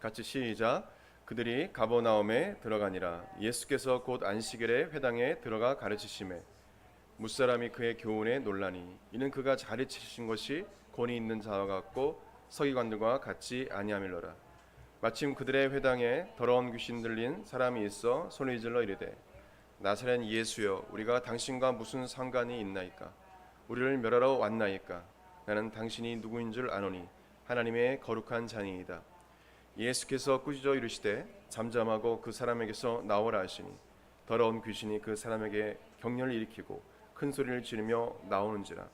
같이 시작. 그들이 가버나움에 들어가니라. 예수께서 곧 안식일에 회당에 들어가 가르치심에 무사람이 그의 교훈에 놀라니 이는 그가 가르치신 것이 권위 있는 자와 같고 서기관들과 같이 아니함일러라. 마침 그들의 회당에 더러운 귀신 들린 사람이 있어 손을 질러 이르되 나사렛 예수여 우리가 당신과 무슨 상관이 있나이까 우리를 멸하러 왔나이까 나는 당신이 누구인 줄 아노니 하나님의 거룩한 자니이다 예수께서 꾸짖어 이르시되 잠잠하고 그 사람에게서 나오라 하시니 더러운 귀신이 그 사람에게 격렬을 일으키고 큰 소리를 지르며 나오는지라.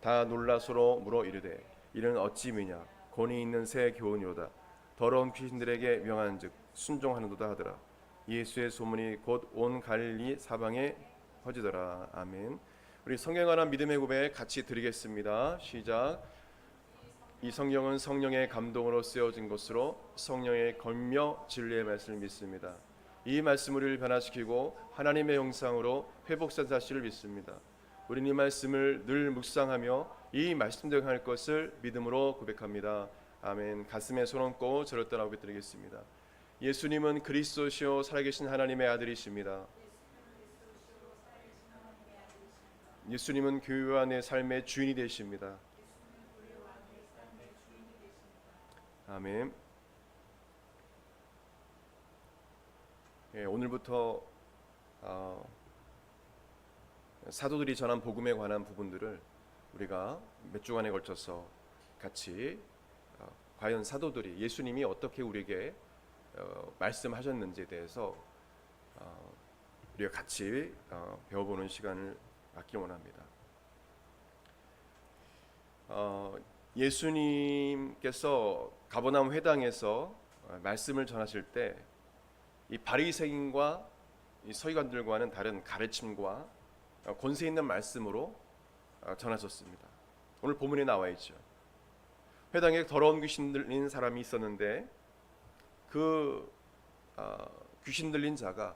다 놀라 서로 물어 이르되 이는 어찌 미냐? 권위 있는 새 교훈이로다. 더러운 귀신들에게 명한즉 순종하는도다 하더라. 예수의 소문이 곧 온 갈릴리 사방에 퍼지더라. 아멘. 우리 성경 하나 믿음의 고백 같이 드리겠습니다. 시작 이 성경은 성령의 감동으로 쓰여진 것으로 성령의 걸며 진리의 말씀을 믿습니다. 이 말씀을 우리를 변화시키고 하나님의 형상으로 회복된 사실을 믿습니다. 우리는 이 말씀을 늘 묵상하며 이 말씀대로 할 것을 믿음으로 고백합니다. 아멘. 가슴에 손 얹고 저를 따라 고백드리겠습니다. 예수님은 그리스도시요 살아계신 하나님의 아들이십니다. 예수님은 교회와 내 삶의 주인이 되십니다. 아멘. 예, 오늘부터 어, 사도들이 전한 복음에 관한 부분들을 우리가 몇 주간에 걸쳐서 같이 어, 과연 사도들이 예수님이 어떻게 우리에게 어, 말씀하셨는지에 대해서 어, 우리가 같이 어, 배워보는 시간을 갖기 원합니다. 어, 예수님께서 가버나움 회당에서 어, 말씀을 전하실 때 이 바리새인과 이 서기관들과는 다른 가르침과 어, 권세 있는 말씀으로 어, 전하셨습니다. 오늘 본문에 나와 있죠. 회당에 더러운 귀신 들린 사람이 있었는데 그 어, 귀신 들린 자가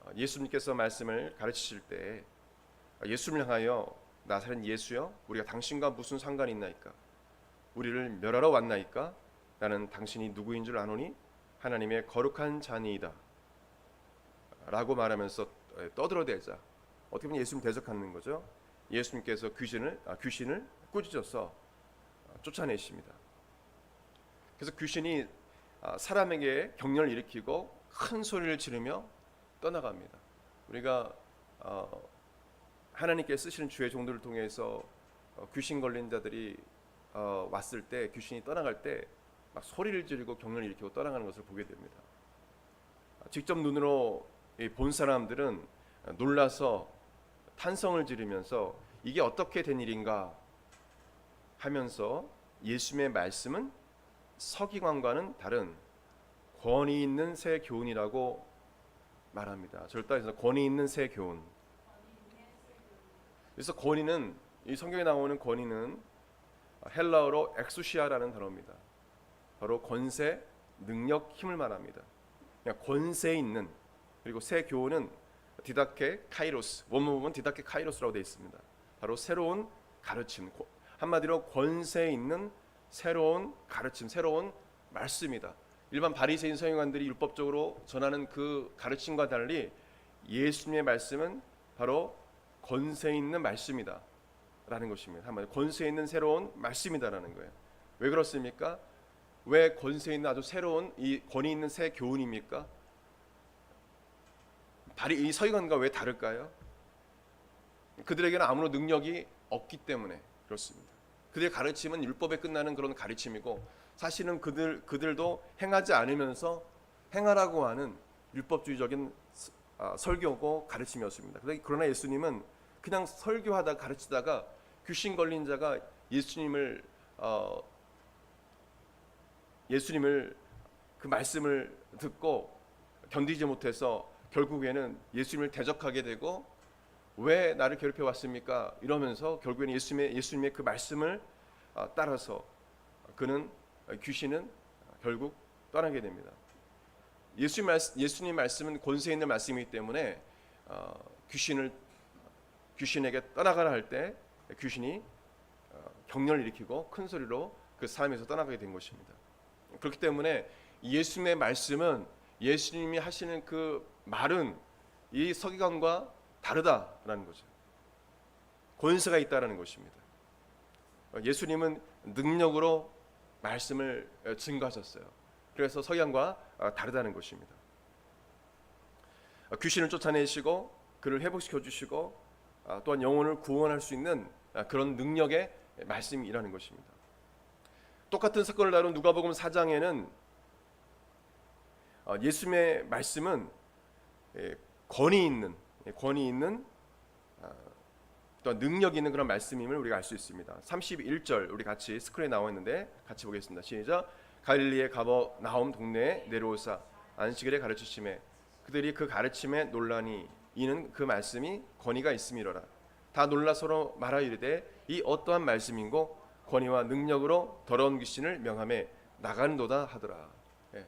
어, 예수님께서 말씀을 가르치실 때 어, 예수를 향하여 나사렛 예수여 우리가 당신과 무슨 상관이 있나이까 우리를 멸하러 왔나이까 나는 당신이 누구인 줄 아노니 하나님의 거룩한 자니이다. 라고 말하면서 떠들어대자 어떻게 보면 예수님 대적하는 거죠. 예수님께서 귀신을 아, 귀신을 꾸짖어서 쫓아내십니다. 그래서 귀신이 아, 사람에게 격렬을 일으키고 큰 소리를 지르며 떠나갑니다. 우리가 어, 하나님께 쓰시는 주의 종들을 통해서 어, 귀신 걸린 자들이 어, 왔을 때 귀신이 떠나갈 때 막 소리를 지르고 경련을 일으키고 떠나가는 것을 보게 됩니다. 직접 눈으로 이본 사람들은 놀라서 탄성을 지르면서 이게 어떻게 된 일인가 하면서 예수님의 말씀은 서기관과는 다른 권위 있는 새 교훈이라고 말합니다. 따라서 권위 있는 새 교훈. 그래서 권위는 이 성경에 나오는 권위는 헬라어로 엑수시아라는 단어입니다. 바로 권세, 능력, 힘을 말합니다. 권세 있는 그리고 새 교훈은 디다케 카이로스 원문은 디다케 카이로스라고 되어 있습니다. 바로 새로운 가르침, 고- 한마디로 권세 있는 새로운 가르침, 새로운 말씀이다. 일반 바리새인 서기관들이 율법적으로 전하는 그 가르침과 달리 예수님의 말씀은 바로 권세 있는 말씀이다. 라는 것입니다. 한마디로 권세 있는 새로운 말씀이다라는 거예요. 왜 그렇습니까? 왜 권세 있는 아주 새로운 이 권위 있는 새 교훈입니까? 바리 이 서기관과 왜 다를까요? 그들에게는 아무런 능력이 없기 때문에 그렇습니다. 그들의 가르침은 율법에 끝나는 그런 가르침이고 사실은 그들 그들도 행하지 않으면서 행하라고 하는 율법주의적인 스- 아, 설교고 가르침이었습니다. 그러나- 그러나 예수님은 그냥 설교하다 가르치다가 귀신 걸린 자가 예수님을 어, 예수님을 그 말씀을 듣고 견디지 못해서 결국에는 예수님을 대적하게 되고 왜 나를 괴롭혀 왔습니까? 이러면서 결국에는 예수님의 예수님의 그 말씀을 어, 따라서 그는 귀신은 결국 떠나게 됩니다. 예수님 예수님 말씀은 권세 있는 말씀이기 때문에 어, 귀신을 귀신에게 떠나가라 할 때 귀신이 어, 격렬을 일으키고 큰 소리로 그 사람에서 떠나가게 된 것입니다. 그렇기 때문에 예수님의 말씀은 예수님이 하시는 그 말은 이 서기관과 다르다라는 거죠. 권세가 있다라는 것입니다. 예수님은 능력으로 말씀을 증거하셨어요. 그래서 서기관과 다르다는 것입니다. 귀신을 쫓아내시고 그를 회복시켜 주시고 아, 또한 영혼을 구원할 수 있는 아, 그런 능력의 말씀이라는 것입니다. 똑같은 사건을 다룬 누가복음 4장에는 어, 예수님의 말씀은 예, 권위 있는 예, 권위 있는 아, 또 능력 있는 그런 말씀임을 우리가 알 수 있습니다. 31절 우리 같이 스크린에 나와 있는데 같이 보겠습니다. 시작. 갈릴리의 가버 나옴 동네에 내려오사 안식일에 가르치심에 그들이 그 가르침에 논란이 이는 그 말씀이 권위가 있음이로라. 다 놀라 서로 말하 이르되 이 어떠한 말씀인고 권위와 능력으로 더러운 귀신을 명함에 나간도다 하더라. 예.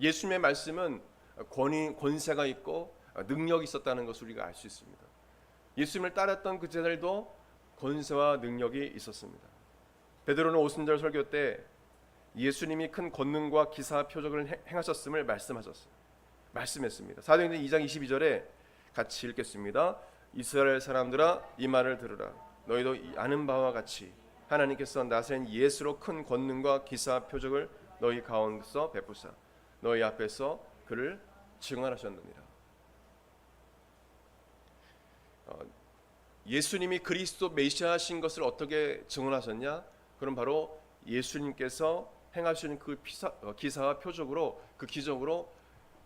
예수님의 말씀은 권위 권세가 있고 능력이 있었다는 것을 우리가 알 수 있습니다. 예수님을 따랐던 그 제자들도 권세와 능력이 있었습니다. 베드로는 오순절 설교 때 예수님이 큰 권능과 기사 표적을 행- 행하셨음을 말씀하셨어요. 말씀했습니다. 사도행전 2장 22절에 같이 읽겠습니다. 이스라엘 사람들아 이 말을 들으라. 너희도 이 아는 바와 같이 하나님께서 나사렛 예수로 큰 권능과 기사 표적을 너희 가운데서 베푸사 너희 앞에서 그를 증언하셨느니라. 어, 예수님이 그리스도 메시아신 것을 어떻게 증언하셨냐? 그럼 바로 예수님께서 행하시는 그 피사, 어, 기사와 표적으로 그 기적으로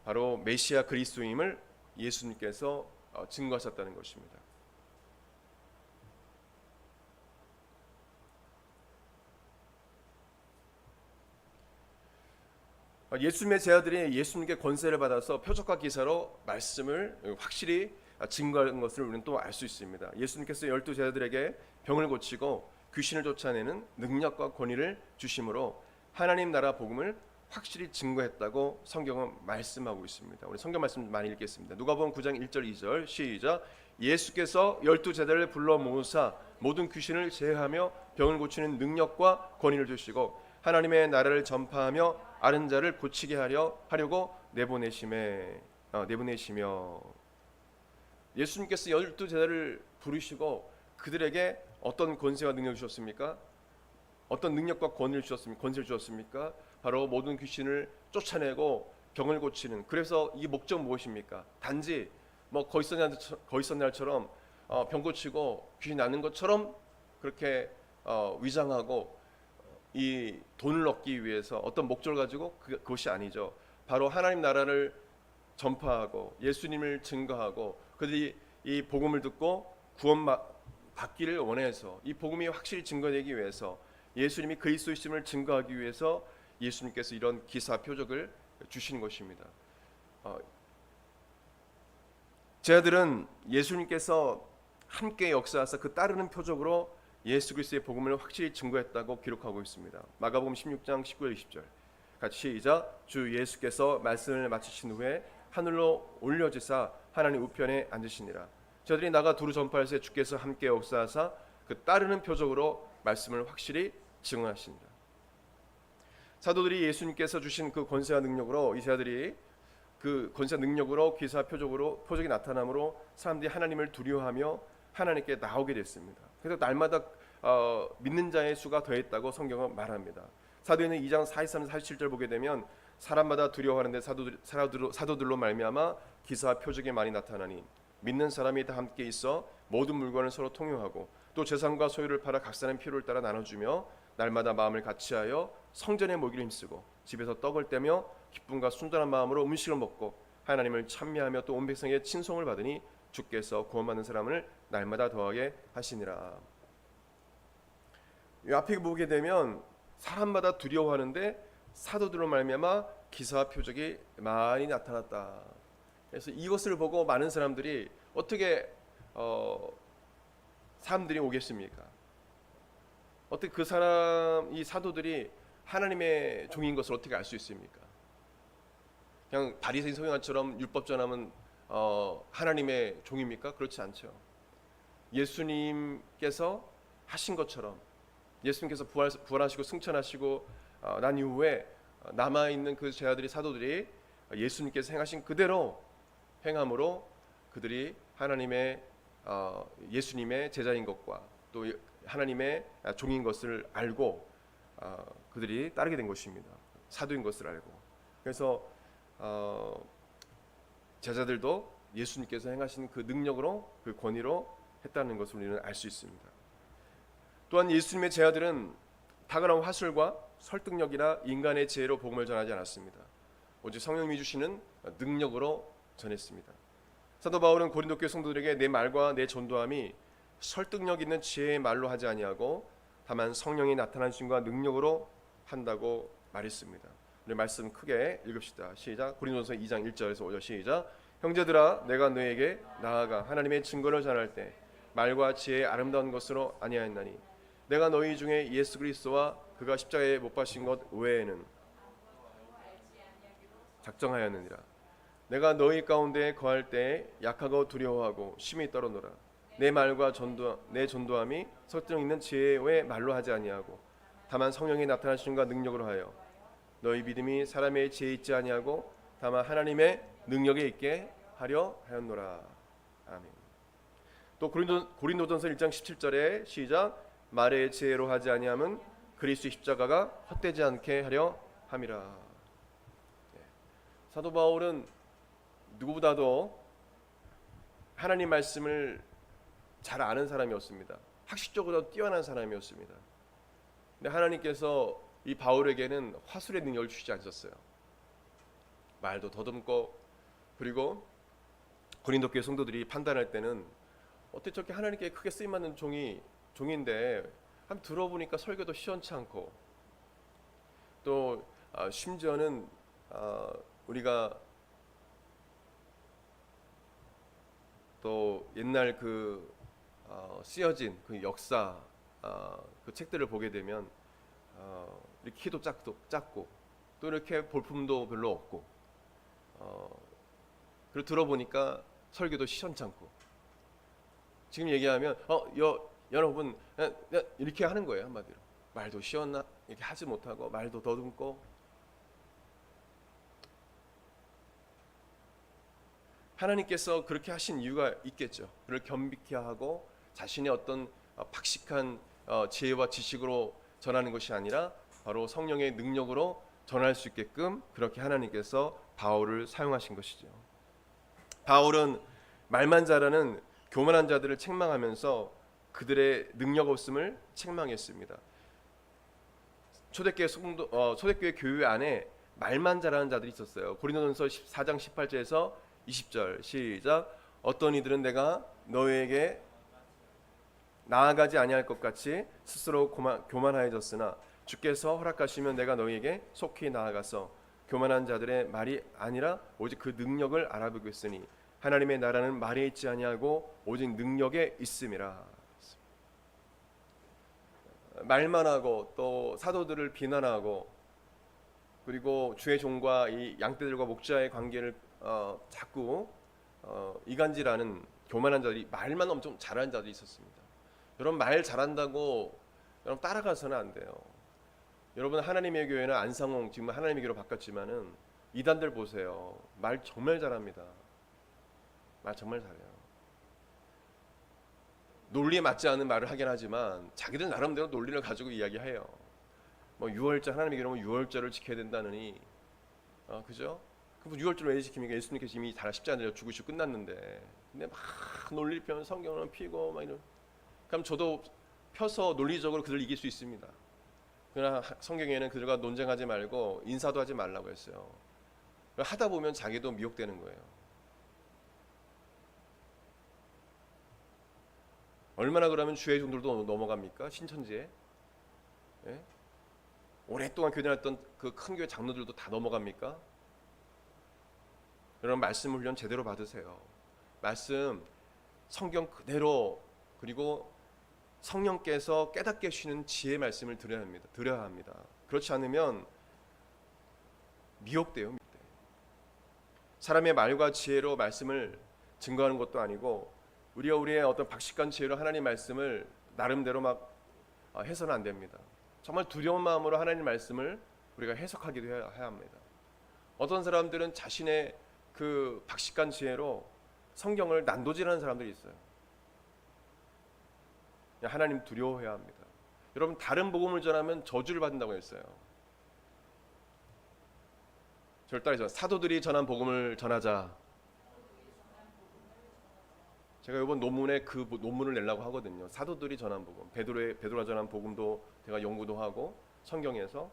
바로 메시아 그리스도임을 예수님께서 어, 증거하셨다는 것입니다. 예수님의 제자들이 예수님께 권세를 받아서 표적과 기사로 말씀을 확실히 증거한 것을 우리는 또 알 수 있습니다. 예수님께서 열두 제자들에게 병을 고치고 귀신을 쫓아내는 능력과 권위를 주심으로 하나님 나라 복음을 확실히 증거했다고 성경은 말씀하고 있습니다. 우리 성경 말씀 많이 읽겠습니다. 누가복음 9장 1절 2절 시작. 예수께서 열두 제자를 불러 모으사 모든 귀신을 제하며 병을 고치는 능력과 권위를 주시고 하나님의 나라를 전파하며 아른 자를 고치게 하려 하려고 내보내심에 어, 내보내시며 예수님께서 열두 제자를 부르시고 그들에게 어떤 권세와 능력을 주셨습니까? 어떤 능력과 권위를 주셨습니까? 권세를 주셨습니까? 바로 모든 귀신을 쫓아내고 병을 고치는 그래서 이 목적 무엇입니까? 단지 뭐 거기서날처럼 어, 병 고치고 귀신 나는 것처럼 그렇게 어, 위장하고 이 돈을 얻기 위해서 어떤 목적을 가지고 그, 그것이 아니죠. 바로 하나님 나라를 전파하고 예수님을 증거하고 그들이 이 복음을 듣고 구원 받기를 원해서 이 복음이 확실히 증거되기 위해서 예수님이 그리스도이심을 증거하기 위해서 예수님께서 이런 기사 표적을 주시는 것입니다. 어, 제자들은 예수님께서 함께 역사하사 그 따르는 표적으로 예수 그리스도의 복음을 확실히 증거했다고 기록하고 있습니다. 마가복음 16장 19절 20절 같이 시작 주 예수께서 말씀을 마치신 후에 하늘로 올려지사 하나님 우편에 앉으시니라. 저들이 나가 두루 전파할새 주께서 함께 역사하사 그 따르는 표적으로 말씀을 확실히 증언하신다. 사도들이 예수님께서 주신 그 권세와 능력으로 이 제자들이 그 권세 능력으로 기사 표적으로 표적이 나타남으로 사람들이 하나님을 두려워하며 하나님께 나오게 됐습니다. 그래서 날마다 어, 믿는 자의 수가 더했다고 성경은 말합니다. 사도행전 2장 43, 47절 보게 되면 사람마다 두려워하는데 사도들, 사도들로, 사도들로 말미암아 기사와 표적이 많이 나타나니 믿는 사람이 다 함께 있어 모든 물건을 서로 통용하고 또 재산과 소유를 팔아 각 사람 필요를 따라 나눠주며 날마다 마음을 같이하여 성전에 모기를 힘쓰고 집에서 떡을 떼며 기쁨과 순전한 마음으로 음식을 먹고 하나님을 찬미하며 또 온 백성의 친송을 받으니 주께서 구원받는 사람을 날마다 더하게 하시니라. 이 앞에 보게 되면 사람마다 두려워하는데 사도들로 말미암아 기사와 표적이 많이 나타났다. 그래서 이것을 보고 많은 사람들이 어떻게 어, 사람들이 오겠습니까? 어떻게 그 사람 이 사도들이 하나님의 종인 것을 어떻게 알 수 있습니까? 그냥 바리새인 소경아처럼 율법 전하면 어, 하나님의 종입니까? 그렇지 않죠. 예수님께서 하신 것처럼 예수님께서 부활, 부활하시고 승천하시고 어, 난 이후에 남아 있는 그 제자들이 사도들이 예수님께서 행하신 그대로 행함으로 그들이 하나님의 어, 예수님의 제자인 것과 또 하나님의 종인 것을 알고 어, 그들이 따르게 된 것입니다. 사도인 것을 알고 그래서 어, 제자들도 예수님께서 행하신 그 능력으로 그 권위로 했다는 것을 우리는 알 수 있습니다. 또한 예수님의 제자들은 탁월한 화술과 설득력이나 인간의 지혜로 복음을 전하지 않았습니다. 오직 성령님이 주시는 능력으로 전했습니다. 사도 바울은 고린도 교회 성도들에게 내 말과 내 전도함이 설득력 있는 지혜의 말로 하지 아니하고 다만 성령이 나타나신과 능력으로 한다고 말했습니다. 우리 말씀 크게 읽읍시다. 시작. 고린도서 2장 1절에서 5절 시작. 형제들아 내가 너에게 나아가 하나님의 증거를 전할 때 말과 지혜의 아름다운 것으로 아니하였나니 내가 너희 중에 예수 그리스도와 그가 십자가에 못 박힌 것 외에는 작정하였느니라. 내가 너희 가운데 거할 때에 약하고 두려워하고 심히 떨어노라. 내 말과 전도 내 전도함이 설득 있는 지혜의 말로 하지 아니하고 다만 성령이 나타나신과 능력으로 하여 너희 믿음이 사람의 지혜 있지 아니하고 다만 하나님의 능력에 있게 하려 하였노라. 아멘. 또 고린도 고린도전서 1장 17절에 시작 말의 지혜로 하지 아니함은 그리스도의 십자가가 헛되지 않게 하려 함이라. 예. 사도 바울은 누구보다도 하나님 말씀을 잘 아는 사람이었습니다. 학식적으로 뛰어난 사람이었습니다. 근데 하나님께서 이 바울에게는 화술의 능력을 주시지 않으셨어요. 말도 더듬고 그리고 고린도 교회 성도들이 판단할 때는 어떻게 저렇게 하나님께 크게 쓰임 받는 종이 종인데 한번 들어보니까 설교도 시원치 않고 또 아, 심지어는 아, 우리가 또 옛날 그 어, 쓰여진 그 역사 어, 그 책들을 보게 되면 어, 이렇게 키도 작고, 작고 또 이렇게 볼품도 별로 없고 어, 그리고 들어보니까 설교도 시원찮고. 지금 얘기하면 어 여, 여러분 이렇게 하는 거예요 한마디로 말도 시원나 이렇게 하지 못하고 말도 더듬고 하나님께서 그렇게 하신 이유가 있겠죠. 그를 겸비케 하고 자신의 어떤 어, 박식한 어, 지혜와 지식으로 전하는 것이 아니라 바로 성령의 능력으로 전할 수 있게끔 그렇게 하나님께서 바울을 사용하신 것이죠. 바울은 말만 잘하는 교만한 자들을 책망하면서 그들의 능력 없음을 책망했습니다. 초대교회 성도, 어, 초대교회 교회 안에 말만 잘하는 자들이 있었어요. 고린도전서 14장 18절에서 20절 시작 어떤 이들은 내가 너에게 나아가지 아니할 것 같이 스스로 고만, 교만하여졌으나 주께서 허락하시면 내가 너희에게 속히 나아가서 교만한 자들의 말이 아니라 오직 그 능력을 알아보겠으니 하나님의 나라는 말에 있지 아니하고 오직 능력에 있음이라 말만 하고 또 사도들을 비난하고 그리고 주의 종과 이 양떼들과 목자의 관계를 어, 자꾸 어, 이간질하는 교만한 자들이 말만 엄청 잘하는 자들이 있었습니다. 여러분 말 잘한다고 여러분 따라가서는 안 돼요. 여러분 하나님의 교회는 안상홍 지금 하나님의 교회로 바꿨지만은 이단들 보세요. 말 정말 잘합니다. 말 정말 잘해요. 논리에 맞지 않은 말을 하긴 하지만 자기들 나름대로 논리를 가지고 이야기해요. 뭐 유월절 하나님의 교회는 유월절을 지켜야 된다느니, 어, 그죠? 그럼 유월절 왜 지킵니까? 예수님께서 이미 다 십자가에 죽으시고 끝났는데, 근데 막 논리 펴면 성경을 피고 막 이런. 그럼 저도 펴서 논리적으로 그들 이길 수 있습니다. 그러나 성경에는 그들과 논쟁하지 말고 인사도 하지 말라고 했어요. 하다 보면 자기도 미혹되는 거예요. 얼마나 그러면 주의 종들도 넘어갑니까? 신천지에? 예? 오랫동안 교대했던 그 큰 교회 장로들도 다 넘어갑니까? 여러분 말씀 훈련 제대로 받으세요. 말씀 성경 그대로 그리고 성령께서 깨닫게 하시는 지혜 말씀을 드려야 합니다. 드려야 합니다. 그렇지 않으면 미혹돼요. 사람의 말과 지혜로 말씀을 증거하는 것도 아니고 우리가 우리의 어떤 박식한 지혜로 하나님 말씀을 나름대로 막 어, 해서는 안 됩니다. 정말 두려운 마음으로 하나님 말씀을 우리가 해석하기도 해야, 합니다. 어떤 사람들은 자신의 그 박식한 지혜로 성경을 난도질하는 사람들이 있어요. 하나님 두려워해야 합니다. 여러분 다른 복음을 전하면 저주를 받는다고 했어요. 따르죠. 사도들이 전한 복음을 전하자. 제가 이번 논문에 그 보- 논문을 내려고 하거든요. 사도들이 전한 복음, 베드로의 베드로가 전한 복음도 제가 연구도 하고 성경에서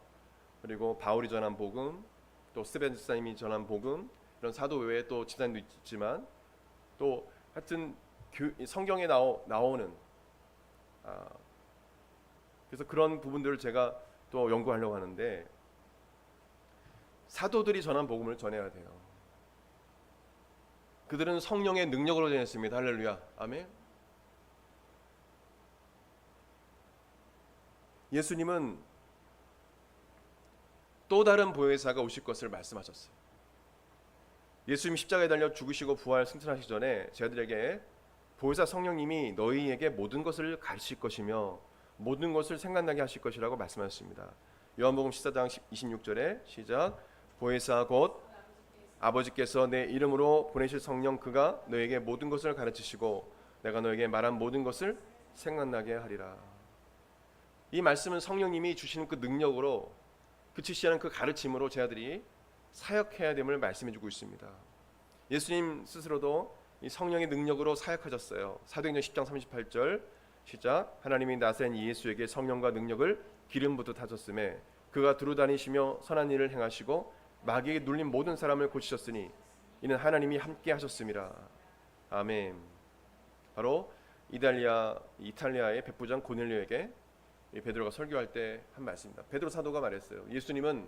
그리고 바울이 전한 복음, 또 스벤스님이 전한 복음 이런 사도 외에 또 집사님도 있지만 또 하여튼 성경에 나오, 나오는 아, 그래서 그런 부분들을 제가 또 연구하려고 하는데 사도들이 전한 복음을 전해야 돼요. 그들은 성령의 능력으로 전했습니다. 할렐루야. 아멘. 예수님은 또 다른 보혜사가 오실 것을 말씀하셨어요. 예수님 십자가에 달려 죽으시고 부활 승천하시기 전에 저희들에게 보혜사 성령님이 너희에게 모든 것을 가르칠 것이며 모든 것을 생각나게 하실 것이라고 말씀하셨습니다. 요한복음 14장 26절에 시작 보혜사 곧 아버지께서 내 이름으로 보내실 성령 그가 너에게 모든 것을 가르치시고 내가 너에게 말한 모든 것을 생각나게 하리라. 이 말씀은 성령님이 주시는 그 능력으로 그치시하는 그 가르침으로 제 아들이 사역해야 됨을 말씀해 주고 있습니다. 예수님 스스로도 이 성령의 능력으로 사역하셨어요. 사도행전 10장 38절 시작 하나님이 나센 예수에게 성령과 능력을 기름 부듯 하셨음에 그가 두루 다니시며 선한 일을 행하시고 마귀에게 눌린 모든 사람을 고치셨으니 이는 하나님이 함께 하셨음이라. 아멘. 바로 이탈리아 이탈리아의 백부장 고넬료에게 이 베드로가 설교할 때 한 말씀입니다. 베드로 사도가 말했어요. 예수님은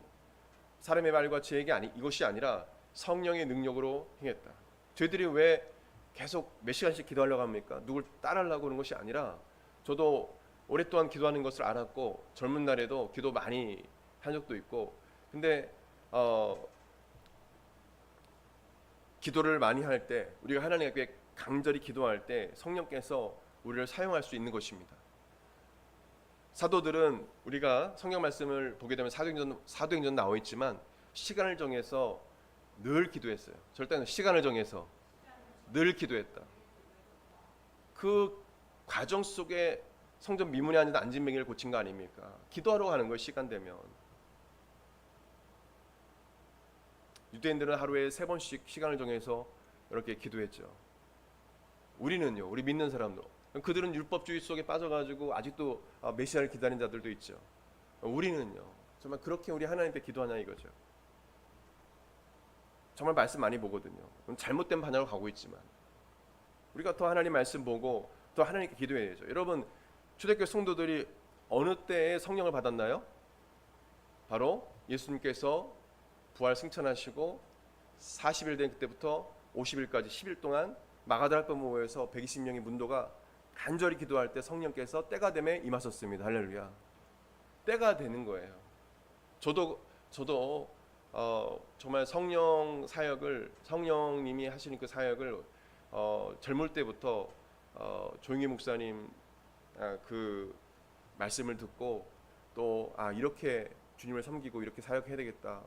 사람의 말과 지혜가 아니 이것이 아니라 성령의 능력으로 행했다. 저희들이 왜 계속 몇 시간씩 기도하려고 합니까? 누굴 따라하려고 하는 것이 아니라 저도 오랫동안 기도하는 것을 알았고 젊은 날에도 기도 많이 한 적도 있고 근데 어 기도를 많이 할 때 우리가 하나님께 강절히 기도할 때 성령께서 우리를 사용할 수 있는 것입니다. 사도들은 우리가 성경 말씀을 보게 되면 사도행전 사도행전 나와 있지만 시간을 정해서 늘 기도했어요. 절대는 시간을 정해서 늘 기도했다. 그 과정 속에 성전 미문에 앉은 안진뱅이를 고친 거 아닙니까? 기도하러 가는 거예요. 시간 되면. 유대인들은 하루에 세 번씩 시간을 정해서 이렇게 기도했죠. 우리는요, 우리 믿는 사람도 그들은 율법주의 속에 빠져가지고 아직도 아, 메시아를 기다리는 자들도 있죠. 우리는요, 정말 그렇게 우리 하나님께 기도하냐 이거죠. 정말 말씀 많이 보거든요. 잘못된 방향으로 가고 있지만 우리가 더 하나님 말씀 보고 또 하나님께 기도해야죠. 여러분 초대교회 성도들이 어느 때에 성령을 받았나요? 바로 예수님께서 부활 승천하시고 40일 된 그때부터 50일까지 10일 동안 마가다락방 모여서 120명의 문도가 간절히 기도할 때 성령께서 때가 됨에 임하셨습니다. 할렐루야. 때가 되는 거예요. 저도 저도 어, 정말 성령 사역을 성령님이 하시는 그 사역을 어, 젊을 때부터 어, 조용희 목사님 아, 그 말씀을 듣고 또 아 이렇게 주님을 섬기고 이렇게 사역해야 되겠다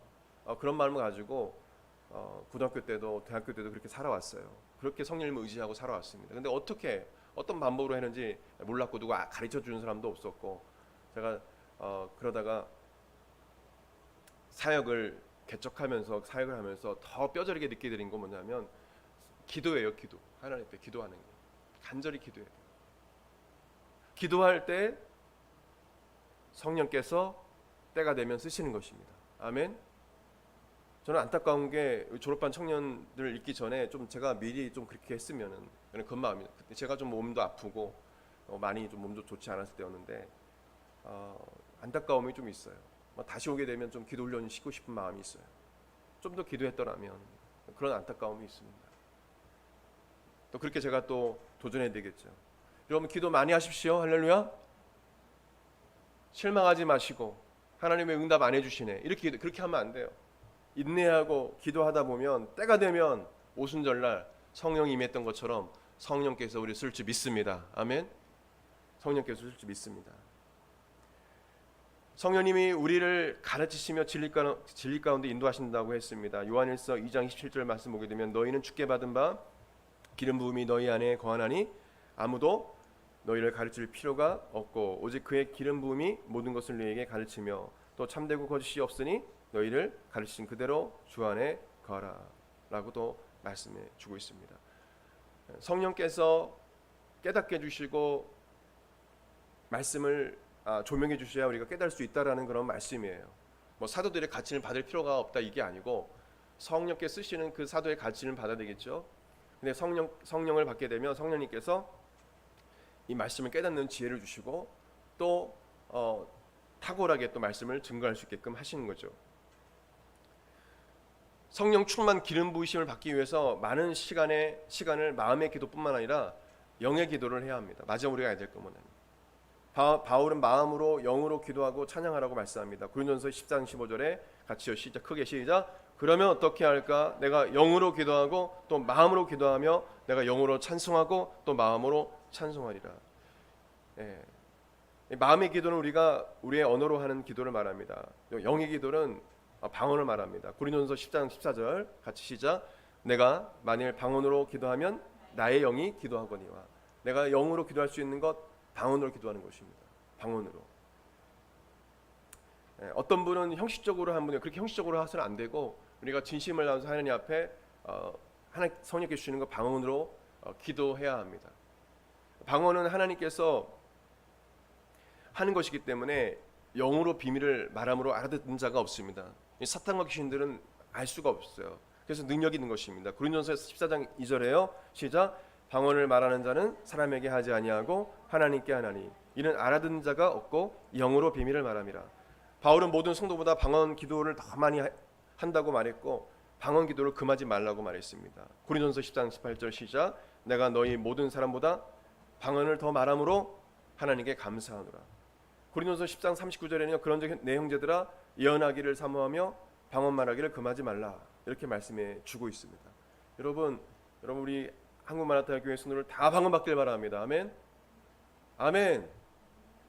어, 그런 마음을 가지고 어, 고등학교 때도 대학교 때도 그렇게 살아왔어요. 그렇게 성령님을 의지하고 살아왔습니다. 근데 어떻게 어떤 방법으로 했는지 몰랐고 누가 가르쳐 주는 사람도 없었고 제가 어, 그러다가 사역을 개척하면서 사역을 하면서 더 뼈저리게 느끼게 되는 건 뭐냐면 기도예요, 기도. 하나님 앞에 기도하는 거. 간절히 기도해야 돼요. 기도할 때 성령께서 때가 되면 쓰시는 것입니다. 아멘. 저는 안타까운 게 졸업한 청년들 있기 전에 좀 제가 미리 좀 그렇게 했으면은 그런 그런 마음이 그때 제가 좀 몸도 아프고 어, 많이 좀 몸도 좋지 않았을 때였는데 어, 안타까움이 좀 있어요. 뭐 다시 오게 되면 좀 기도 훈련 시키고 싶은 마음이 있어요. 좀 더 기도했더라면 그런 안타까움이 있습니다. 또 그렇게 제가 또 도전해야 되겠죠. 여러분 기도 많이 하십시오. 할렐루야. 실망하지 마시고 하나님의 응답 안 해주시네. 이렇게 그렇게 하면 안 돼요. 인내하고 기도하다 보면 때가 되면 오순절날 성령이 임했던 것처럼 성령께서 우리 쓸 줄 믿습니다. 아멘. 성령께서 쓸 줄 믿습니다. 성령님이 우리를 가르치시며 진리, 가운데 인도하신다고 했습니다. 요한일서 2장 27절 말씀 보게 되면 너희는 주께 받은 바 기름 부음이 너희 안에 거하나니 아무도 너희를 가르칠 필요가 없고 오직 그의 기름 부음이 모든 것을 너희에게 가르치며 또 참되고 거짓이 없으니 너희를 가르친 그대로 주 안에 거하라라고도 말씀해 주고 있습니다. 성령께서 깨닫게 해주시고 말씀을 아, 조명해 주셔야 우리가 깨달을 수 있다라는 그런 말씀이에요. 뭐 사도들의 가르침을 받을 필요가 없다 이게 아니고 성령께 쓰시는 그 사도의 가르침을 받아야 되겠죠. 근데 성령 성령을 받게 되면 성령님께서 이 말씀을 깨닫는 지혜를 주시고 또 어, 탁월하게 또 말씀을 증거할 수 있게끔 하시는 거죠. 성령 충만 기름 부으심을 받기 위해서 많은 시간의 시간을 마음의 기도뿐만 아니라 영의 기도를 해야 합니다. 마지막 우리가 해야 될 것은 바, 바울은 마음으로 영으로 기도하고 찬양하라고 말씀합니다. 고린도전서 10장 15절에 같이요 시작 크게 시작. 그러면 어떻게 할까? 내가 영으로 기도하고 또 마음으로 기도하며 내가 영으로 찬송하고 또 마음으로 찬송하리라. 예. 이 마음의 기도는 우리가 우리의 언어로 하는 기도를 말합니다. 영의 기도는 방언을 말합니다. 고린도전서 10장 14절 같이 시작. 내가 만일 방언으로 기도하면 나의 영이 기도하거니와 내가 영으로 기도할 수 있는 것 방언으로 기도하는 것입니다. 방언으로. 예, 어떤 분은 형식적으로 한 분이 그렇게 형식적으로 해서는 안 되고 우리가 진심을 담아서 하나님 앞에 어, 하나 성령께 주시는 것 방언으로 어, 기도해야 합니다. 방언은 하나님께서 하는 것이기 때문에 영으로 비밀을 말함으로 알아듣는 자가 없습니다. 이 사탄과 귀신들은 알 수가 없어요. 그래서 능력이 있는 것입니다. 고린도서 14장 2절에요. 시작. 방언을 말하는 자는 사람에게 하지 아니하고 하나님께 하나니 이는 알아듣는 자가 없고 영으로 비밀을 말함이라. 바울은 모든 성도보다 방언 기도를 더 많이 한다고 말했고 방언 기도를 금하지 말라고 말했습니다. 고린도서 10장 18절 시작. 내가 너희 모든 사람보다 방언을 더 말함으로 하나님께 감사하노라. 고린도서 10장 39절에는 그런 내 형제들아 예언하기를 사모하며 방언 말하기를 금하지 말라 이렇게 말씀해 주고 있습니다. 여러분, 여러분 우리 한국마라타 교회 순으로 다 방언 받길 바랍니다. 아멘. 아멘.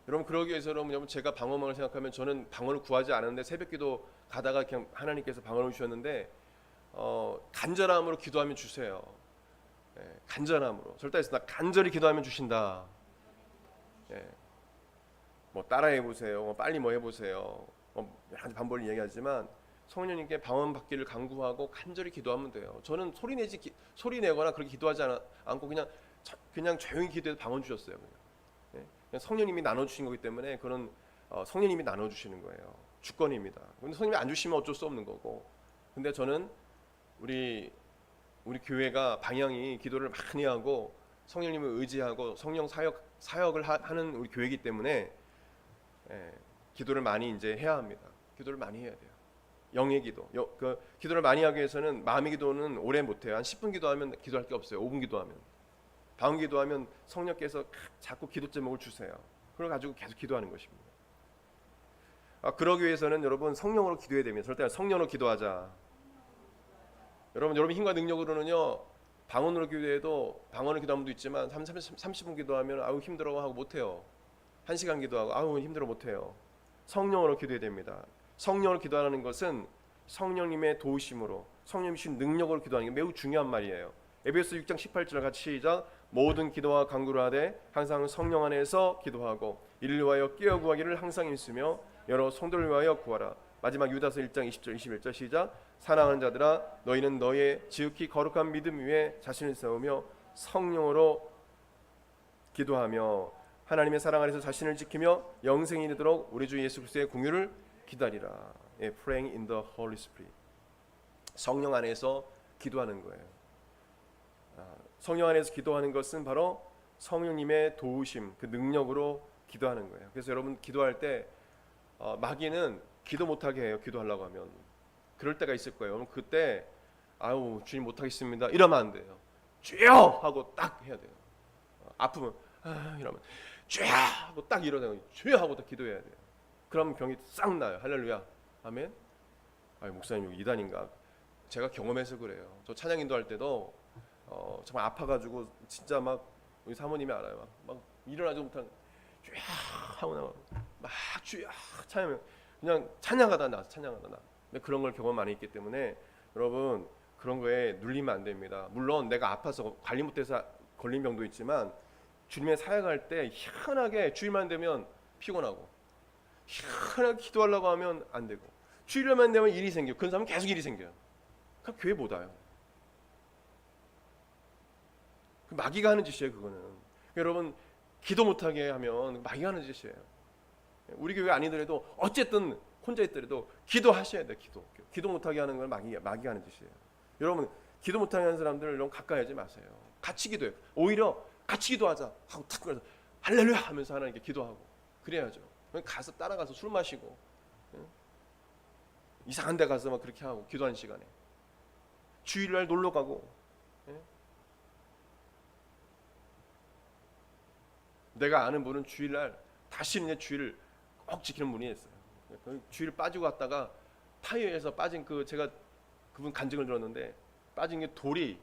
여러분 그러기 위해서 여러분 제가 방언망을 생각하면 저는 방언을 구하지 않았는데 새벽기도 가다가 그냥 하나님께서 방언을 주셨는데 어, 간절함으로 기도하면 주세요. 예, 간절함으로 절대에서 나 간절히 기도하면 주신다. 예. 뭐 따라해 보세요. 뭐 빨리 뭐 해보세요. 뭐 반복을 얘기하지만 성령님께 방언 받기를 간구하고 간절히 기도하면 돼요. 저는 소리 내지 기, 소리 내거나 그렇게 기도하지 않, 않고 그냥 그냥 조용히 기도해서 방언 주셨어요. 그냥. 네? 그냥 성령님이 나눠 주신 거기 때문에 그런 어, 성령님이 나눠 주시는 거예요. 주권입니다. 근데 성령님이 안 주시면 어쩔 수 없는 거고. 근데 저는 우리 우리 교회가 방향이 기도를 많이 하고 성령님을 의지하고 성령 사역 사역을 하, 는 우리 교회이기 때문에 예, 기도를 많이 이제 해야 합니다. 기도를 많이 해야 돼요. 영의 기도. 여, 그 기도를 많이 하기 위해서는 마음의 기도는 오래 못 해요. 한 10분 기도하면 기도할 게 없어요. 5분 기도하면. 다음 기도하면 성령께서 자꾸 기도 제목을 주세요. 그걸 가지고 계속 기도하는 것입니다. 아, 그러기 위해서는 여러분 성령으로 기도해야 됩니다. 절대 성령으로 기도하자. 여러분 여러분 힘과 능력으로는요. 방언으로 기도해도 방언을 기도하는 분도 있지만 30, 30분 기도하면 아우 힘들어 하고 못 해요. 1시간 기도하고 아우 힘들어 못 해요. 성령으로 기도해야 됩니다. 성령을 기도하는 것은 성령님의 도우심으로 성령님신 능력으로 기도하는 게 매우 중요한 말이에요. 에베소 6장 18절 같이 시작 모든 기도와 간구를 하되 항상 성령 안에서 기도하고 이를 위하여 끼어 구하기를 항상 있으며 여러 성도를 위하여 구하라. 마지막 유다서 1장 20절 21절 시작 사랑하는 자들아 너희는 너의 지극히 거룩한 믿음 위에 자신을 세우며 성령으로 기도하며 하나님의 사랑 안에서 자신을 지키며 영생이 이르도록 우리 주 예수 그리스도의 공유를 기다리라. 예, praying in the Holy Spirit. 성령 안에서 기도하는 거예요. 아, 성령 안에서 기도하는 것은 바로 성령님의 도우심, 그 능력으로 기도하는 거예요. 그래서 여러분 기도할 때 어, 마귀는 기도 못하게 해요. 기도하려고 하면 그럴 때가 있을 거예요. 그럼 그때 아유 주님 못하겠습니다. 이러면 안 돼요. 주여 하고 딱 해야 돼요. 어, 아프면 아, 이러면 주여 하고 딱 일어나고 주여 하고 딱 기도해야 돼요. 그럼 병이 싹 나요. 할렐루야. 아멘. 아 목사님 이거 이단인가? 제가 경험해서 그래요. 저 찬양 인도할 때도 어, 정말 아파가지고 진짜 막 우리 사모님이 알아요. 막, 막 일어나지 못한 주야 하고 나막 주야 찬양 그냥 찬양하다 나 찬양하다 나. 근데 그런 걸 경험 많이 했기 때문에 여러분 그런 거에 눌리면 안 됩니다. 물론 내가 아파서 관리 못해서 걸린 병도 있지만 주님의 사역할 때 희한하게 주일만 되면 피곤하고 희한하게 기도하려고 하면 안 되고 주일만 되면 일이 생겨. 그런 사람은 계속 일이 생겨요. 그럼 교회 못 와요. 그 마귀가 하는 짓이에요, 그거는. 여러분 기도 못하게 하면 마귀가 하는 짓이에요. 우리 교회 아니더라도 어쨌든 혼자 있더라도 기도하셔야 돼, 기도. 기도 못하게 하는 건 마귀 마귀가 하는 짓이에요. 여러분 기도 못하게 하는 사람들 여러분 가까이 하지 마세요. 같이 기도해요. 오히려 같이 기도하자 하고 탁 그래서 할렐루야 하면서 하나님께 기도하고 그래야죠. 가서 따라가서 술 마시고 응? 이상한 데 가서 막 그렇게 하고 기도하는 시간에 주일날 놀러 가고 예? 내가 아는 분은 주일날 다시는 주일을 꼭 지키는 분이 있어요. 그 주일 빠지고 갔다가 타이어에서 빠진 그 제가 그분 간증을 들었는데 빠진 게 돌이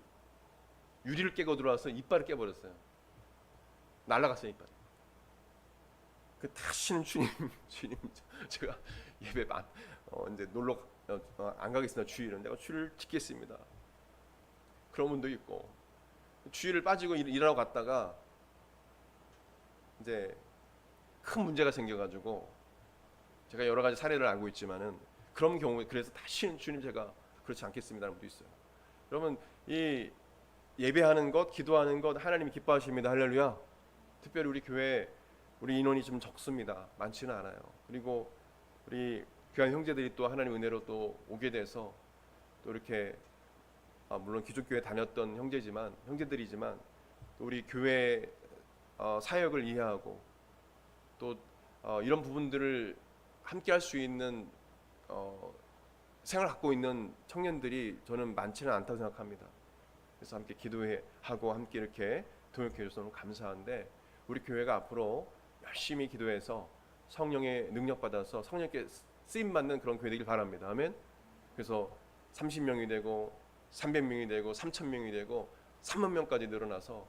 유리를 깨고 들어와서 이빨을 깨버렸어요. 이빨. 그 다시는 주님 주님 제가 예배 안 어, 이제 놀러 어, 어, 안 가겠습니다 주일은 내가 주일을 지키겠습니다. 그런 분도 있고 주일을 빠지고 일, 일하러 갔다가 이제 큰 문제가 생겨가지고 제가 여러 가지 사례를 알고 있지만은 그런 경우에 그래서 다시는 주님 제가 그렇지 않겠습니다라는 분도 있어요. 여러분 이 예배하는 것, 기도하는 것 하나님이 기뻐하십니다. 할렐루야. 특별히 우리 교회 우리 인원이 좀 적습니다. 많지는 않아요. 그리고 우리 귀한 형제들이 또 하나님 은혜로 또 오게 돼서 또 이렇게 아, 물론 기존교회 다녔던 형제지만 형제들이지만 또 우리 교회 어, 사역을 이해하고 또 어, 이런 부분들을 함께 할 수 있는 어, 생을 갖고 있는 청년들이 저는 많지는 않다고 생각합니다. 그래서 함께 기도하고 함께 이렇게 동역해 주셔서 너무 감사한데 우리 교회가 앞으로 열심히 기도해서 성령의 능력 받아서 성령께 쓰임 받는 그런 교회 되길 바랍니다. 아멘. 그래서 30명이 되고 300명이 되고 3,000명이 되고 3만 명까지 늘어나서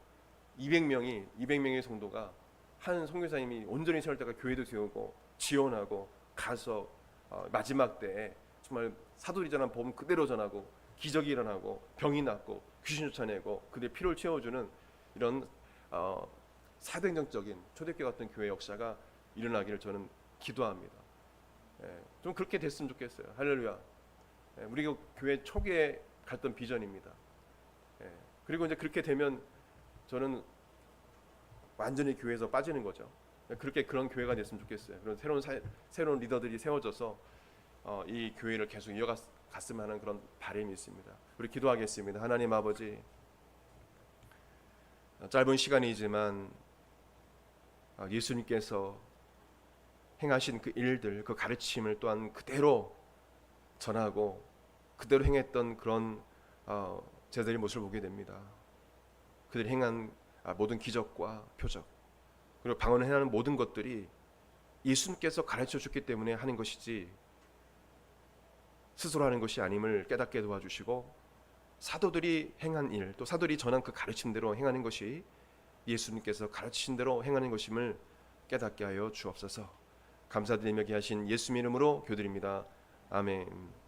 200명이 200명의 성도가 한 선교사님이 온전히 세울 때가 교회도 세우고 지원하고 가서 어, 마지막 때에 정말 사도리 전한 복음 그대로 전하고 기적이 일어나고 병이 낫고 귀신 쫓아내고 그들의 피로를 채워주는 이런 어, 사도행정적인 초대교회 같은 교회 역사가 일어나기를 저는 기도합니다. 예, 좀 그렇게 됐으면 좋겠어요. 할렐루야. 예, 우리 그 교회 초기에 갔던 비전입니다. 예, 그리고 이제 그렇게 되면 저는 완전히 교회에서 빠지는 거죠. 그렇게 그런 교회가 됐으면 좋겠어요. 그런 새로운 사, 새로운 리더들이 세워져서 어, 이 교회를 계속 이어갔으면 하는 그런 바람이 있습니다. 우리 기도하겠습니다. 하나님 아버지 어, 짧은 시간이지만 어, 예수님께서 행하신 그 일들, 그 가르침을 또한 그대로 전하고 그대로 행했던 그런 어, 제자들의 모습을 보게 됩니다. 그들이 행한 아, 모든 기적과 표적 그리고 방언을 행하는 모든 것들이 예수님께서 가르쳐 줬기 때문에 하는 것이지 스스로 하는 것이 아님을 깨닫게 도와주시고 사도들이 행한 일, 또 사도들이 전한 그 가르침대로 행하는 것이 예수님께서 가르치신 대로 행하는 것임을 깨닫게 하여 주옵소서. 감사드리며 기하신 예수 이름으로 교드립니다. 아멘.